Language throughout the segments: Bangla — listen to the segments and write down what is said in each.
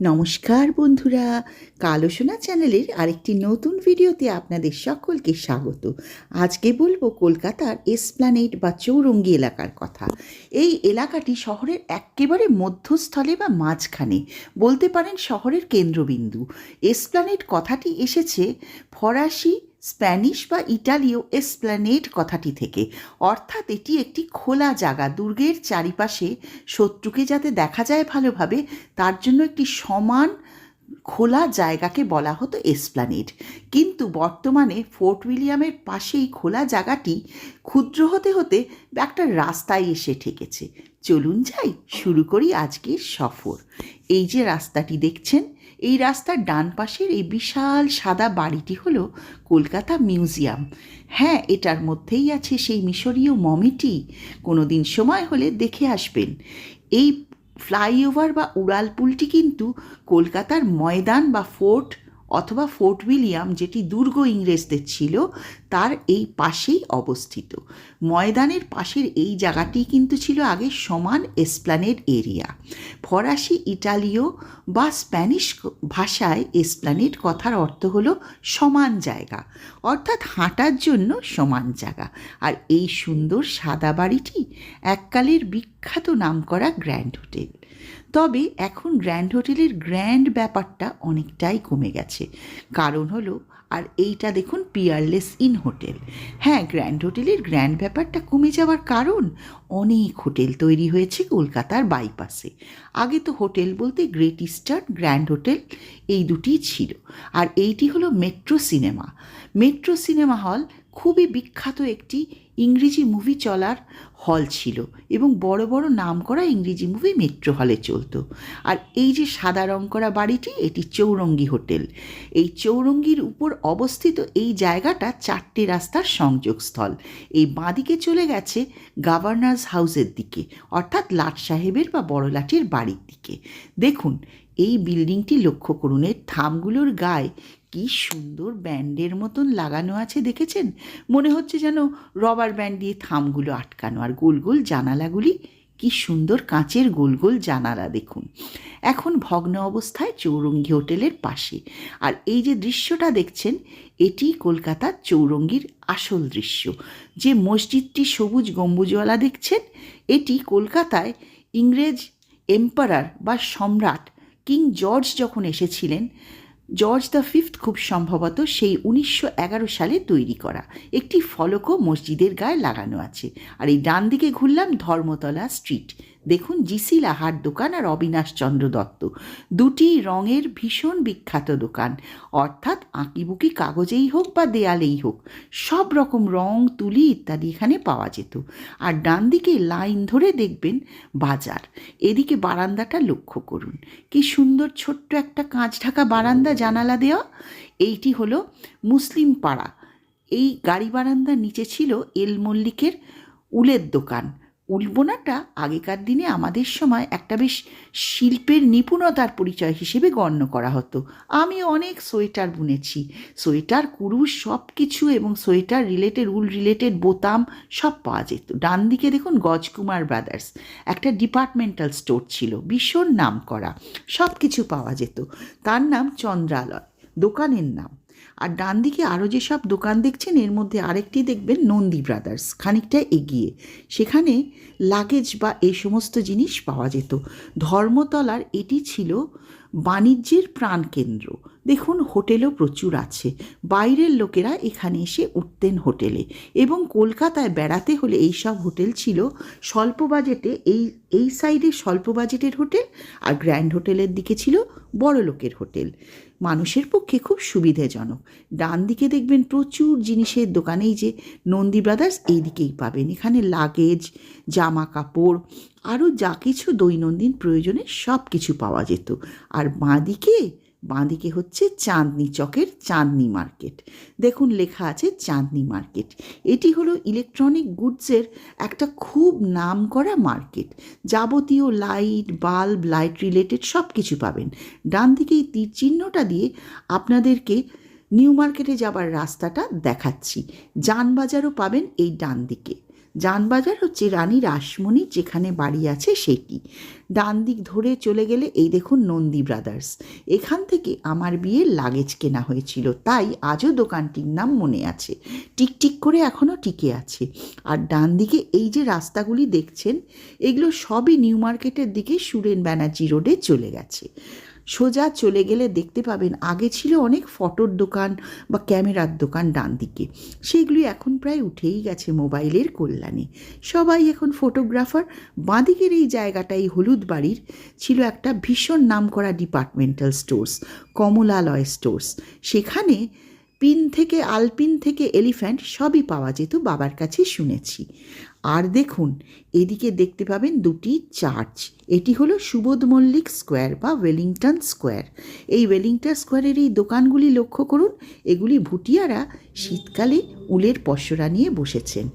নমস্কার বন্ধুরা, কালোসোনা চ্যানেলের আরেকটি নতুন ভিডিওতে আপনাদের সকলকে স্বাগত। আজকে বলব কলকাতার এসপ্লানেট বা চৌরঙ্গি এলাকার কথা। এই এলাকাটি শহরের একেবারে মধ্যস্থলে বা মাঝখানে, বলতে পারেন শহরের কেন্দ্রবিন্দু। এসপ্ল্যানেট কথাটি এসেছে ফরাসি স্প্যানিশ বা ইটালীয় এসপ্ল্যানেড কথাটি থেকে। অর্থাৎ এটি একটি খোলা জায়গা। দুর্গের চারিপাশে শত্রুকে যাতে দেখা যায় ভালোভাবে, তার জন্য একটি সমান খোলা জায়গাকে বলা হতো এসপ্ল্যানেড। কিন্তু বর্তমানে ফোর্ট উইলিয়ামের পাশেই খোলা জায়গাটি ক্ষুদ্র হতে হতে একটা রাস্তায় এসে ঠেকেছে। চলুন যাই, শুরু করি আজকের সফর। এই যে রাস্তাটি দেখছেন এই রাস্তার ডান পাশের এই বিশাল সাদা বাড়িটি হল কলকাতা মিউজিয়াম। হ্যাঁ এটার মধ্যেই আছে সেই মিশরীয় মমিটি। কোনো দিন সময় হলে দেখে আসবেন। এই ফ্লাইওভার বা উড়ালপুলটি কিন্তু কলকাতার ময়দান বা ফোর্ট অথবা ফোর্ট উইলিয়াম, যেটি দুর্গ ইংরেজদের ছিল, তার এই পাশেই অবস্থিত। ময়দানের পাশের এই জায়গাটি কিন্তু ছিল আগে সমান এসপ্ল্যানেড এরিয়া। ফরাসি, ইটালীয় বা স্প্যানিশ ভাষায় এসপ্ল্যানেড কথার অর্থ হলো সমান জায়গা, অর্থাৎ হাঁটার জন্য সমান জায়গা। আর এই সুন্দর সাদা বাড়িটি এককালের বিখ্যাত নামকরা গ্র্যান্ড হোটেল। তবে এখন গ্র্যান্ড হোটেলের গ্র্যান্ড ব্যাপারটা অনেকটাই কমে গেছে। কারণ হলো, আর এইটা দেখুন পিয়ারলেস ইন হোটেল। হ্যাঁ গ্র্যান্ড হোটেলের গ্র্যান্ড ব্যাপারটা কমে যাওয়ার কারণ অনেক হোটেল তৈরি হয়েছে কলকাতার বাইপাসে। আগে তো হোটেল বলতে গ্রেট ইস্টার্ন, গ্র্যান্ড হোটেল, এই দুটিই ছিল। আর এইটি হলো metro cinema. Metro cinema hall খুবই বিখ্যাত একটি ইংরেজি মুভি চলার হল ছিল এবং বড় বড় নাম করা ইংরেজি মুভি মেট্রো হলে চলতো। আর এই যে সাদা রং করা বাড়িটি, এটি চৌরঙ্গি হোটেল। এই চৌরঙ্গির উপর অবস্থিত এই জায়গাটা চারটে রাস্তার সংযোগস্থল। এই বাঁদিকে চলে গেছে গভর্নর্স হাউসের দিকে, অর্থাৎ লাট সাহেবের বা বড়লাটের বাড়ির দিকে। দেখুন এই বিল্ডিংটি লক্ষ্য করুন, এর থামগুলোর গায়ে কি সুন্দর ব্যান্ডের মতন লাগানো আছে দেখেছেন? মনে হচ্ছে যেন রবার ব্যান্ড দিয়ে থামগুলো আটকানো। আর গোল গোল জানালাগুলি কি সুন্দর কাঁচের গোল গোল জানালা দেখুন। এখন ভগ্ন অবস্থায় চৌরঙ্গি হোটেলের পাশে। আর এই যে দৃশ্যটা দেখছেন, এটি কলকাতার চৌরঙ্গির আসল দৃশ্য। যে মসজিদটি সবুজ গম্বুজওয়ালা দেখছেন, এটি কলকাতায় ইংরেজ এম্পারার বা সম্রাট কিং জর্জ যখন এসেছিলেন, জর্জ দ্য ফিফথ খুব সম্ভবত সেই উনিশশো এগারো সালে তৈরি করা একটি ফলকও মসজিদের গায়ে লাগানো আছে। আর এই ডান দিকে ঘুরলাম ধর্মতলা স্ট্রিট। দেখুন জিসি লাহার দোকান আর অবিনাশ চন্দ্র দত্ত। দুটি রঙের ভীষণ বিখ্যাত দোকান। অর্থাৎ আঁকিবুকি কাগজেই হোক বা দেয়ালেই হোক, সব রকম রং, তুলি ইত্যাদি এখানে পাওয়া যেত। আর ডান দিকে লাইন ধরে দেখবেন বাজার। এদিকে বারান্দাটা লক্ষ্য করুন। কি সুন্দর ছোট্ট একটা কাঁচ ঢাকা বারান্দা জানালা দেওয়া। এইটি হলো মুসলিম পাড়া। এই গাড়ি বারান্দার নিচে ছিল এল মল্লিকের উলের দোকান। উলবোনাটা আগেকার দিনে আমাদের সময় একটা বেশ শিল্পের নিপুণতার পরিচয় হিসেবে গণ্য করা হতো। আমি অনেক সোয়েটার বুনেছি। সোয়েটার কুরুশ সব কিছু এবং সোয়েটার রিলেটেড উল রিলেটেড বোতাম সব পাওয়া যেত। ডান দিকে দেখুন গজকুমার ব্রাদার্স একটা ডিপার্টমেন্টাল স্টোর ছিল, ভীষণ নাম করা সব কিছু পাওয়া যেত। তার নাম চন্দ্রালয়, দোকানের নাম। আর ডান দিকে আরও যেসব দোকান দেখছেন, এর মধ্যে আরেকটি দেখবেন নন্দী ব্রাদার্স। খানিকটা এগিয়ে। সেখানে লাগেজ বা এই সমস্ত জিনিস পাওয়া যেত। ধর্মতলার এটি ছিল বাণিজ্যের প্রাণকেন্দ্র। দেখুন, হোটেলও প্রচুর আছে। বাইরের লোকেরা এখানে এসে উঠতেন হোটেলে এবং কলকাতায় বেড়াতে হলে এই সব হোটেল ছিল স্বল্প বাজেটে। এই এই সাইডে স্বল্প বাজেটের হোটেল আর গ্র্যান্ড হোটেলের দিকে ছিল বড় লোকের হোটেল। মানুষের পক্ষে খুব সুবিধেজনক। ডান দিকে দেখবেন প্রচুর জিনিসের দোকানেই যে নন্দী ব্রাদার্স এই দিকেই পাবেন। এখানে লাগেজ, জামা কাপড়, আরও যা কিছু দৈনন্দিন প্রয়োজনে সব কিছু পাওয়া যেত। আর বাঁদিকে বাঁদিকে হচ্ছে চাঁদনি চকের চাঁদনি মার্কেট। দেখুন লেখা আছে চাঁদনি মার্কেট। এটি হলো ইলেকট্রনিক গুডসের একটা খুব নাম করা মার্কেট। যাবতীয় লাইট বাল্ব লাইট রিলেটেড সব কিছু পাবেন। ডান দিকে এই তীর চিহ্নটা দিয়ে আপনাদেরকে নিউ মার্কেটে যাবার রাস্তাটা দেখাচ্ছি। যানবাজারও পাবেন এই ডান দিকে। যানবাজার হচ্ছে রানী রাসমণির যেখানে বাড়ি আছে সেটি। ডান দিক ধরে চলে গেলে এই দেখুন নন্দী ব্রাদার্স। এখান থেকে আমার বিয়ের লাগেজ কেনা হয়েছিল, তাই আজও দোকানটির নাম মনে আছে। টিকটিক করে এখনও টিকে আছে। আর ডান দিকে এই যে রাস্তাগুলি দেখছেন, এগুলো সবই নিউ মার্কেটের দিকে সুরেন ব্যানার্জি রোডে চলে গেছে। সোজা চলে গেলে দেখতে পাবেন আগে ছিল অনেক ফটোর দোকান বা ক্যামেরার দোকান ডান দিকে। সেগুলি এখন প্রায় উঠেই গেছে মোবাইলের কল্যাণে। সবাই এখন ফটোগ্রাফার। বাঁদিকের এই জায়গাটাই হলুদ বাড়ির। ছিল একটা ভীষণ নামকরা ডিপার্টমেন্টাল স্টোর্স কমলালয় স্টোর্স সেখানে পিন থেকে, আলপিন থেকে এলিফ্যান্ট সবই পাওয়া যেত বাবার কাছে শুনেছি। আর দেখুন, এদিকে দেখতে পাবেন দুটি চার্চ। এটি হলো সুবোধ মল্লিক স্কোয়ার বা ওয়েলিংটন স্কোয়ার। এই ওয়েলিংটন স্কোয়ারের এই দোকানগুলি লক্ষ্য করুন, এগুলি ভুটিয়ারা শীতকালে উলের পসরা নিয়ে বসেছেন।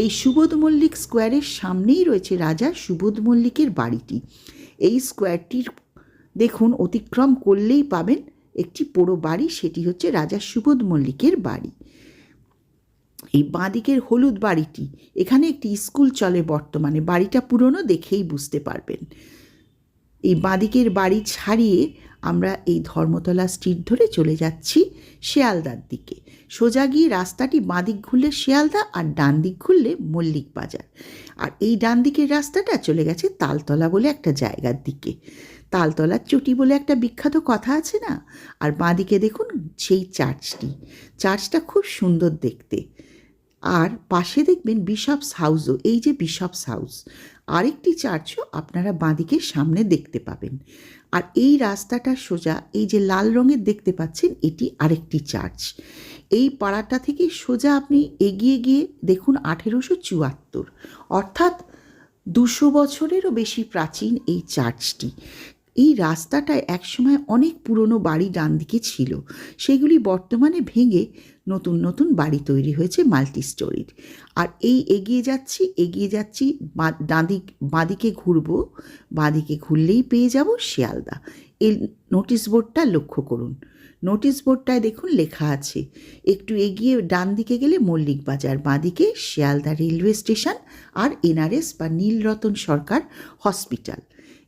এই সুবোধ মল্লিক স্কোয়ারের সামনেই রয়েছে রাজা সুবোধ মল্লিকের বাড়িটি। এই স্কোয়ারটির দেখুন, অতিক্রম করলেই পাবেন একটি পোড়ো বাড়ি, সেটি হচ্ছে রাজা সুবোধ মল্লিকের বাড়ি। এই বাঁদিকের হলুদ বাড়িটি, এখানে একটি স্কুল চলে বর্তমানে, বাড়িটা পুরনো দেখেই বুঝতে পারবেন। এই বাঁদিকের বাড়ি ছাড়িয়ে আমরা এই ধর্মতলা স্ট্রিট ধরে চলে যাচ্ছি শেয়ালদার দিকে। সোজা গিয়ে রাস্তাটি বাঁদিক ঘুরলে শেয়ালদা আর ডান দিক ঘুরলে মল্লিক বাজার। আর এই ডান দিকের রাস্তাটা চলে গেছে তালতলা বলে একটা জায়গার দিকে। তালতলার চটি বলে একটা বিখ্যাত কথা আছে না? আর বাঁদিকে দেখুন সেই চার্চটি। চার্চটা খুব সুন্দর দেখতে। আর পাশে দেখবেন বিশপস হাউসও এই যে বিশপস হাউস আরেকটি চার্চও আপনারা বাঁদিকে সামনে দেখতে পাবেন। আর এই রাস্তাটা সোজা, এই যে লাল রঙের দেখতে পাচ্ছেন, এটি আরেকটি চার্চ এই পাড়াটা থেকে সোজা আপনি এগিয়ে গিয়ে দেখুন আঠেরোশো চুয়াত্তর, অর্থাৎ দুশো বছরেরও বেশি প্রাচীন এই চার্চটি এই রাস্তাটায় একসময় অনেক পুরনো বাড়ি ডান দিকে ছিল। সেগুলি বর্তমানে ভেঙে নতুন নতুন বাড়ি তৈরি হয়েছে মাল্টি স্টোরির আর এই এগিয়ে যাচ্ছি এগিয়ে যাচ্ছি ডাঁদিক বাঁদিকে ঘুরবো, বাঁদিকে ঘুরলেই পেয়ে যাব শিয়ালদা। এই নোটিশ বোর্ডটা লক্ষ্য করুন। নোটিশ বোর্ডটায় দেখুন লেখা আছে, একটু এগিয়ে ডান দিকে গেলে মল্লিক বাজার, বাঁদিকে শিয়ালদা রেলওয়ে স্টেশন আর এনআরএস বা নীলরতন সরকার হসপিটাল।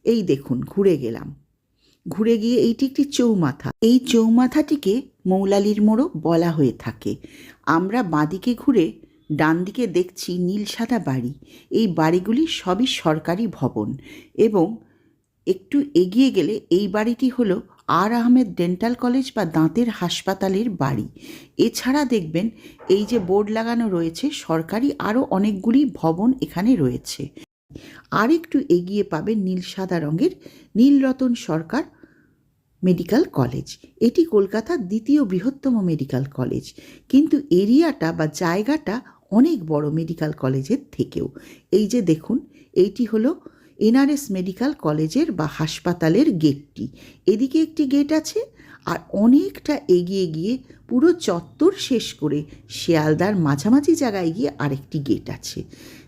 এই দেখুন, ঘুরে গেলাম। ঘুরে গিয়ে এইটি একটি চৌমাথা। এই চৌমাথাটিকে মৌলালির মোড়ও বলা হয়ে থাকে। আমরা বাঁদিকে ঘুরে ডান দিকে দেখছি নীল সাদা বাড়ি। এই বাড়িগুলি সবই সরকারি ভবন এবং একটু এগিয়ে গেলে এই বাড়িটি হলো আর আহমেদ ডেন্টাল কলেজ বা দাঁতের হাসপাতালের বাড়ি। এছাড়া দেখবেন এই যে বোর্ড লাগানো রয়েছে, সরকারি আরও অনেকগুলি ভবন এখানে রয়েছে। আর একটু এগিয়ে পাবেন নীল সাদা রঙের নীলরতন সরকার মেডিকেল কলেজ। এটি কলকাতার দ্বিতীয় বৃহত্তম মেডিকেল কলেজ। কিন্তু এরিয়াটা বা জায়গাটা অনেক বড় মেডিকেল কলেজের থেকেও। এই যে দেখুন এইটি হলো এনআরএস মেডিকেল কলেজের বা হাসপাতালের গেটটি। এদিকে একটি গেট আছে আর অনেকটা এগিয়ে গিয়ে পুরো চত্বর শেষ করে শিয়ালদার মাঝামাঝি জায়গায় গিয়ে আরেকটি গেট আছে।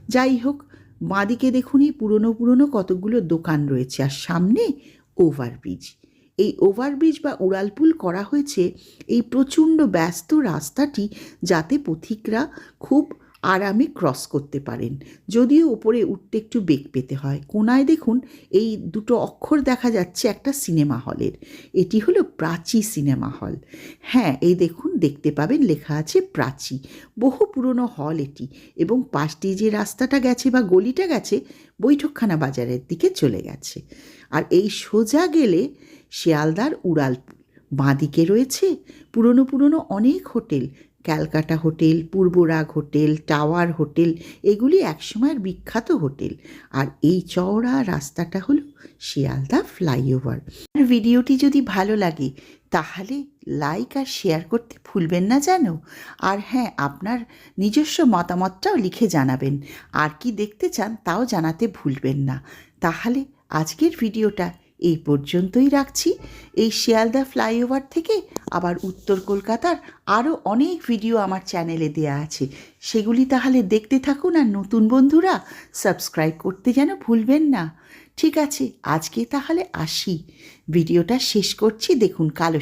যাই হোক বাঁদিকে দেখুন এই পুরনো পুরনো কতগুলো দোকান রয়েছে আর সামনে ওভারব্রিজ। এই ওভারব্রিজ বা উড়ালপুল করা হয়েছে এই প্রচণ্ড ব্যস্ত রাস্তাটি যাতে পথিকরা খুব আরামে ক্রস করতে পারেন। যদিও ওপরে উঠতে একটু বেগ পেতে হয়। কোনায় দেখুন, এই দুটো অক্ষর দেখা যাচ্ছে একটা সিনেমা হলের এটি হলো প্রাচী সিনেমা হল হ্যাঁ এই দেখুন, দেখতে পাবেন লেখা আছে প্রাচী। বহু পুরনো হল এটি এবং পাশ দিয়ে যে রাস্তাটা গেছে বা গলিটা গেছে, বৈঠকখানা বাজারের দিকে চলে গেছে। আর এই সোজা গেলে শিয়ালদার উড়ালপুল বাঁদিকে রয়েছে পুরনো পুরনো অনেক hotel. Calcutta hotel, Purbarag hotel, tower hotel, এগুলি একসময়ের বিখ্যাত হোটেল। আর এই চওড়া রাস্তাটা হলো শিয়ালদা ফ্লাইওভার। আর ভিডিওটি যদি ভালো লাগে, তাহলে লাইক আর শেয়ার করতে ভুলবেন না যেন আর হ্যাঁ আপনার নিজস্ব মতামতটাও লিখে জানাবেন। আর কি দেখতে চান, তাও জানাতে ভুলবেন না। তাহলে আজকের ভিডিওটা এই পর্যন্তই রাখছি। এই শিয়ালদা ফ্লাইওভার থেকে আবার উত্তর কলকাতার আরও অনেক ভিডিও আমার চ্যানেলে দেয়া আছে। সেগুলি তাহলে দেখতে থাকুন আর নতুন বন্ধুরা সাবস্ক্রাইব করতে যেন ভুলবেন না। ঠিক আছে, আজকে তাহলে আসি। ভিডিওটা শেষ করছি, দেখুন কালো